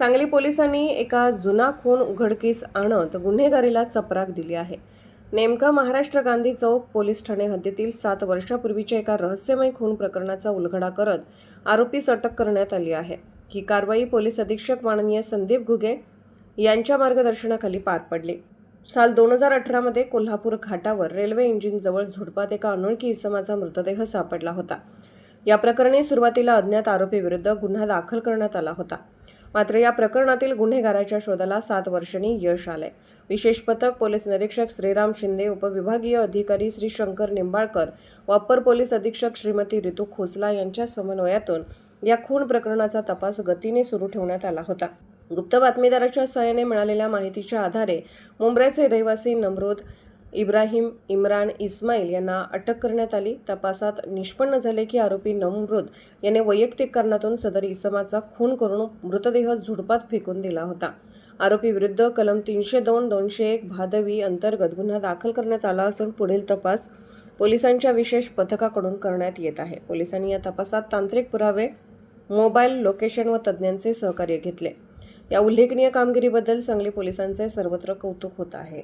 सांगली पोलिसांनी एका जुना खून उघडकीस आणत गुन्हेगारीला चपराक दिली आहे. नेमका महाराष्ट्र गांधी चौक पोलीस ठाणे हद्दीतील सात वर्षापूर्वीच्या एका रहस्यमय खून प्रकरणाचा उलगडा करत आरोपीस अटक करण्यात आली आहे. ही कारवाई पोलीस अधीक्षक माननीय संदीप घुगे यांच्या मार्गदर्शनाखाली पार पडली. साल दोन हजार अठरामध्ये कोल्हापूर घाटावर रेल्वे इंजिनजवळ झुडपात एका अनोळखी इसमाचा मृतदेह सापडला होता. या प्रकरणी सुरुवातीला अज्ञात आरोपीविरुद्ध गुन्हा दाखल करण्यात आला होता. मात्र या प्रकरणातील गुन्हेगाराच्या शोधाला सात वर्षांनी यश आलंय. विशेष पथक पोलीस निरीक्षक श्रीराम शिंदे उपविभागीय अधिकारी श्री शंकर निंबाळकर व अप्पर पोलीस अधीक्षक श्रीमती रितू खोसला यांच्या समन्वयातून या खून प्रकरणाचा तपास गतीने सुरू ठेवण्यात आला होता. गुप्त बातमीदाराच्या सहाय्याने मिळालेल्या माहितीच्या आधारे मुंबईचे रहिवासी नमरोद इब्राहिम इम्रान इस्माईल यांना अटक करण्यात आली. तपासात निष्पन्न झाले की आरोपी नमरुद याने वैयक्तिक कारणातून सदर इसमाचा खून करून मृतदेह झुडपात फेकून दिला होता. आरोपी विरुद्ध कलम तीनशे दोन दोनशे एक भादवी अंतर्गत गुन्हा दाखल करण्यात आला असून पुढील तपास पोलिसांच्या विशेष पथकाकडून करण्यात येत आहे. पोलिसांनी या तपासात तांत्रिक पुरावे मोबाईल लोकेशन व तज्ज्ञांचे सहकार्य घेतले. या उल्लेखनीय कामगिरीबद्दल सांगली पोलिसांचे सर्वत्र कौतुक होत आहे.